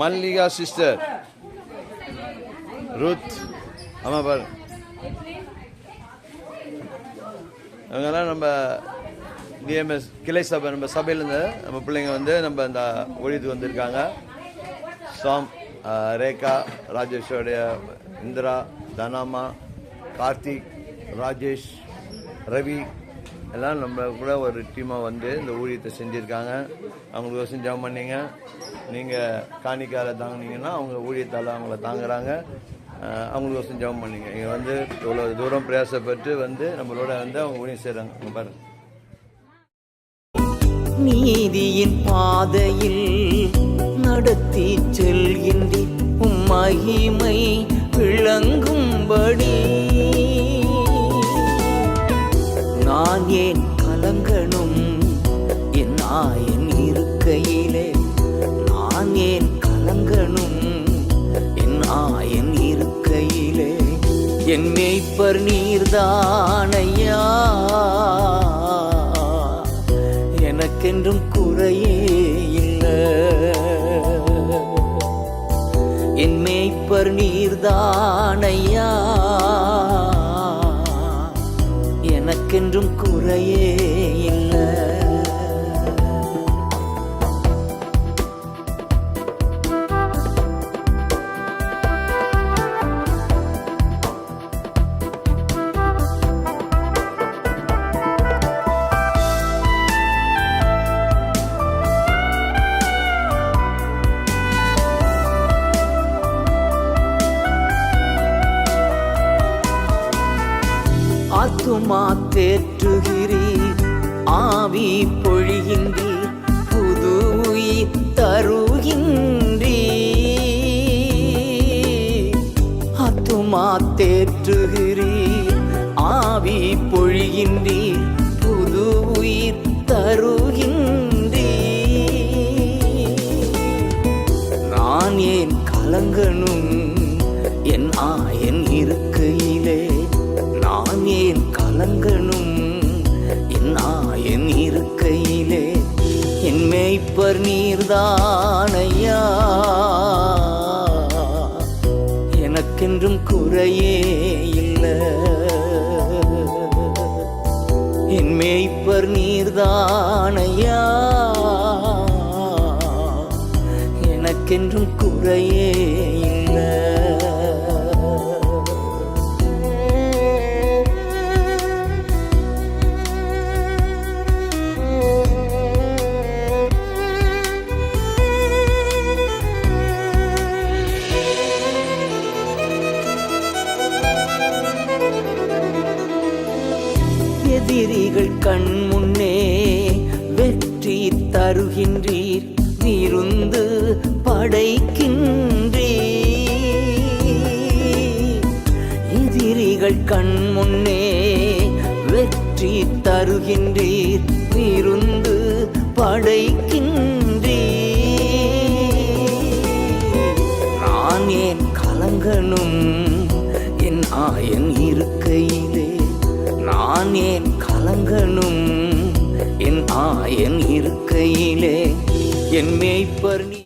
Mallika sister. Ruth ஆமாம் பாரு. இவங்கெல்லாம் நம்ம டிஎம்எஸ் கிளை சபை நம்ம சபையிலேருந்து நம்ம பிள்ளைங்க வந்து நம்ம இந்த ஒழித்து வந்திருக்காங்க. சாம் ரேகா ராஜேஷோடைய இந்திரா தனாமா கார்த்திக் ராஜேஷ் ரவி எல்லாம் நம்ம கூட ஒரு டீமாக வந்து இந்த ஊழியத்தை செஞ்சுருக்காங்க. அவங்களுக்கு வசம் ஜெபம் பண்ணிங்க. நீங்கள் காணிக்கால தாங்கினீங்கன்னா அவங்க ஊழியத்தால் அவங்கள தாங்குறாங்க. அவங்களுக்கு வசம் ஜெபம் பண்ணிங்க. இங்கே வந்து இவ்வளோ தூரம் பிரயாசப்பட்டு வந்து நம்மளோட வந்து அவங்க ஊழியம் செய்கிறாங்க நம்ம பாருங்கள் நீதியின் பாதையில் நடத்தி செல்கின்றி உம் மகிமை விளங்கும்படி நான் ஏன் கலங்கணும்? என் நாயன் இருக்கையிலே நான் ஏன் கலங்கணும்? என் நாயன் இருக்கையிலே என் மேய்ப்பர் நீர்தானையா? எனக்கென்றும் குறையே இல்லை. என் மேய்ப்பர் நீர்தானையா? எனக்கென்றும் குறையே ஆத்துமா தேற்றுகிறீர் ஆவி பொழிகின்றீர் புது உயிர் தருகின்றீர். ஆத்துமா தேற்றுகிறீர் ஆவி பொழிகின்றீர் புது உயிர் தருகின்றீர். நான் ஏன் கலங்கணும் ஏன் என் இருக்கையிலே என் மேய்ப்பர் நீர்தானையா? எனக்கென்றும் குறையே இல்லை. என் மேய்ப்பர் நீர்தானையா? எனக்கென்றும் குறையே எதிரிகள் கண் முன்னே வெற்றி தருகின்றீர். விருந்து படைக்கின்றீர். எதிரிகள் கண் முன்னே வெற்றி தருகின்றீர். விருந்து படைக்கின்றீர். நான் ஏன் கலங்கனும் என் ஆயன் கலங்கணும் என் மேய்ப்பர் நீ